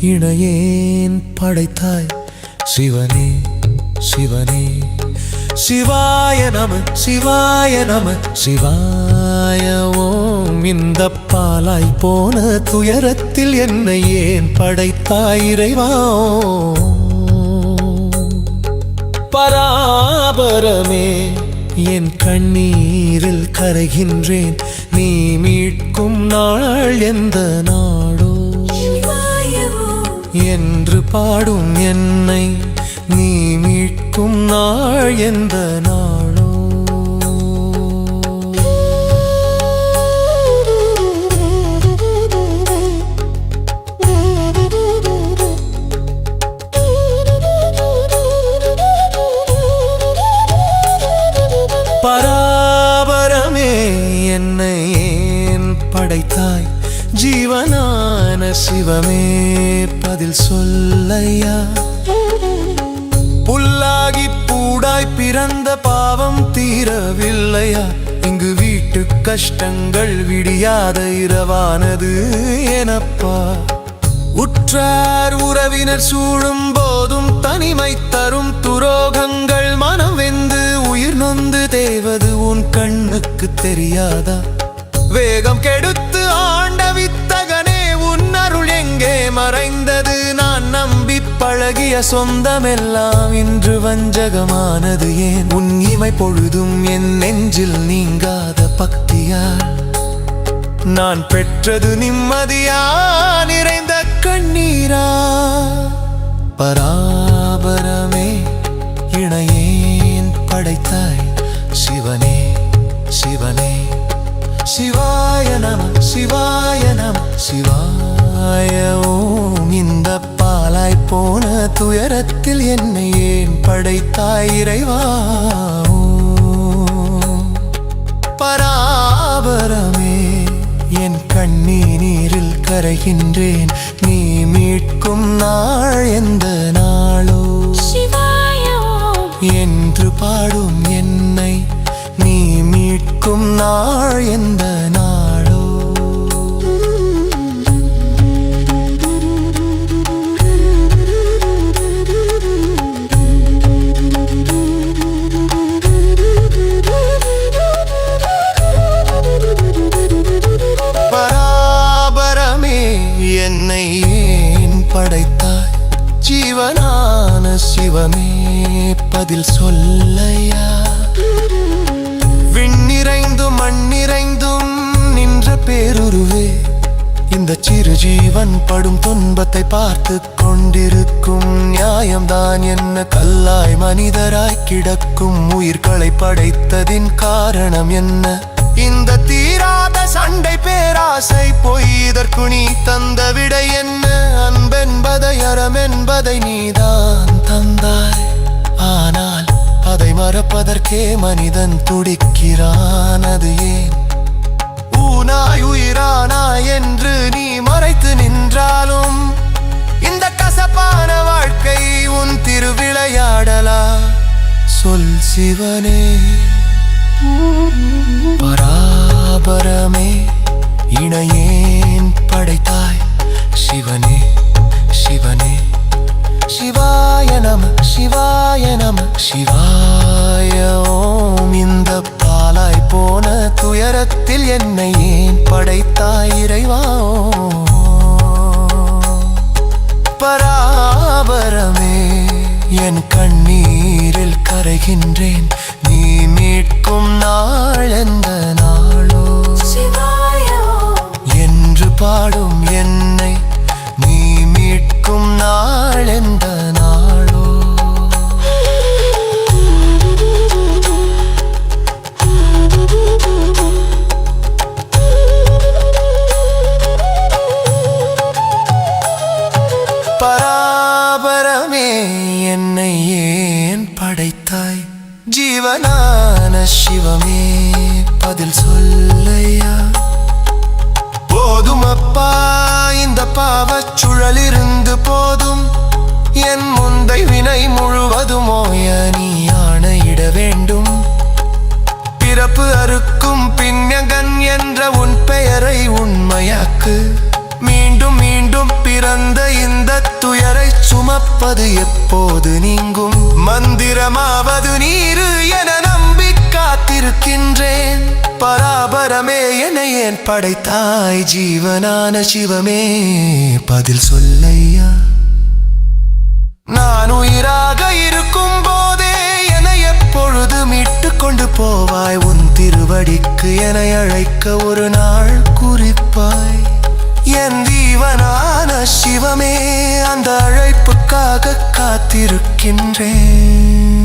இணையேன் படைத்தாய். சிவனே சிவனே. சிவாய நம சிவாய நம. சிவாய ஓம் இந்த பாலாய் போன துயரத்தில் என்னை ஏன் படைத்தாய் இறைவா? பராபரமே என் கண்ணீரில் கரைகின்றேன். நீ மீட்கும் நாள் எந்த நாள்? என்று பாடும் என்னை நீ மீட்கும் நாள் எந்த நாளோ. பராபரமே என்னை ஏன் படைத்தாய்? ஜீவனான சிவமே பதில் சொல்லையா? புல்லாகி பூடாய் பிறந்த பாவம் தீரவில்லையா? இங்கு வீட்டு கஷ்டங்கள் விடியாத இரவானது எனப்பா. உற்றார் உறவினர் சூழும் போதும் தனிமை தரும் துரோகங்கள் மனம் வெந்து உயிர் நொந்து தேவது உன் கண்ணுக்கு தெரியாதா? வேகம் கெடுத்து ஆள் பழகிய சொந்தமெல்லாம் இன்று வஞ்சகமானது ஏன்? உன் இமை பொழுதும் என் நெஞ்சில் நீங்காத பக்தியால். நான் பெற்றது நிம்மதியா நிறைந்த கண்ணீரா? பராபரமே இணையேன் படைத்தாய். சிவனே சிவனே சிவாய நம சிவாய நம சிவாய துயரத்தில் என்னை ஏன் படைத்தாய் இறைவா. பராபரமே என் கண்ணீரில் கரைகின்றேன். நீ மீட்கும் நாள் எந்த நாளோ? என்று பாடும் என்னை நீ மீட்கும் நாள் எந்த நாளோ பதில் சொல்லையா? விண்ணிறைந்தும் மண்ணிறைந்தும் நின்ற பேருருவே. இந்த சிறு ஜீவன் படும் துன்பத்தை பார்த்து கொண்டிருக்கும் நியாயம்தான் என்ன கல்லாய் மனிதராய் கிடக்கும் உயிர்களை படைத்ததின் காரணம் என்ன? இந்த தீராத சண்டை பேராசை பொய் இதற்கு நீ தந்த விடை என்ன? அன்பென்பதை அறம் என்பதை நீதான் தந்தாய். பறப்பதற்கே மனிதன் துடிக்கிறான் அது ஏன்? ஊனாய் உயிரானா என்று நீ மறைத்து நின்றாலும் இந்த கசப்பான வாழ்க்கை உன் திருவிளையாடலா? சொல் சிவனே. பராபரமே இணையேன் படைத்தாய். சிவனே சிவனே. சிவாய நம சிவா நம சிவாய ஓம் இந்த பாலாய் போன துயரத்தில் என்னை ஏன் படைத்தாய் இறைவா? பராபரமே என் கண்ணீரில் கரைகின்றேன். நீ மீட்கும் நாள் எந்த நாளோ? என்று பாடும் சிவமே பதில் சொல்லையா? போதும் அப்பா இந்த பாவச் சுழலிருந்து போதும். என் முந்தை வினை முழுவதும் ஓய நீ ஆணையிட வேண்டும். பிறப்பு அறுக்கும் பின்னகன் என்ற உன் பெயரை உண்மையாக்கு. மீண்டும் மீண்டும் பிறந்த இந்த துயரை சுமப்பது எப்போது நீங்கும்? மந்திரமாவது நீர் காத்திருக்கின்றேன் பராபரமே என ஏன் படைத்தாய்? ஜீவனான சிவமே பதில் சொல்லையா? நான் உயிராக இருக்கும் போதே என எப்பொழுது மீட்டு கொண்டு போவாய். உன் திருவடிக்கு என அழைக்க ஒரு நாள் குறிப்பாய். என் தீவனான சிவமே அந்த அழைப்புக்காக காத்திருக்கின்றேன்.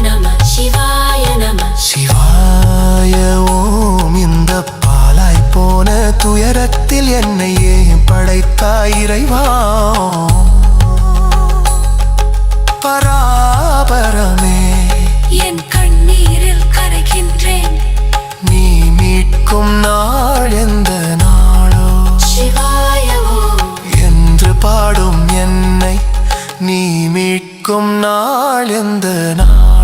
நம சிவாய நம. சிவாய ஓம் இந்த பாலாய் போன துயரத்தில் என்னையே படைத்தாய் இறைவா? பராபரமே. என் கண்ணீரில் கரைகின்றேன். நீ மீட்கும் நாள் எந்த நாளோ? என்று பாடும் என்னை நீ மீட்கும் நாள் எந்த நாளோ?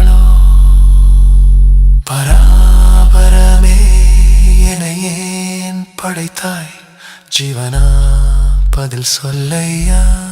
ஜீவனா பதில் சொல்லையா?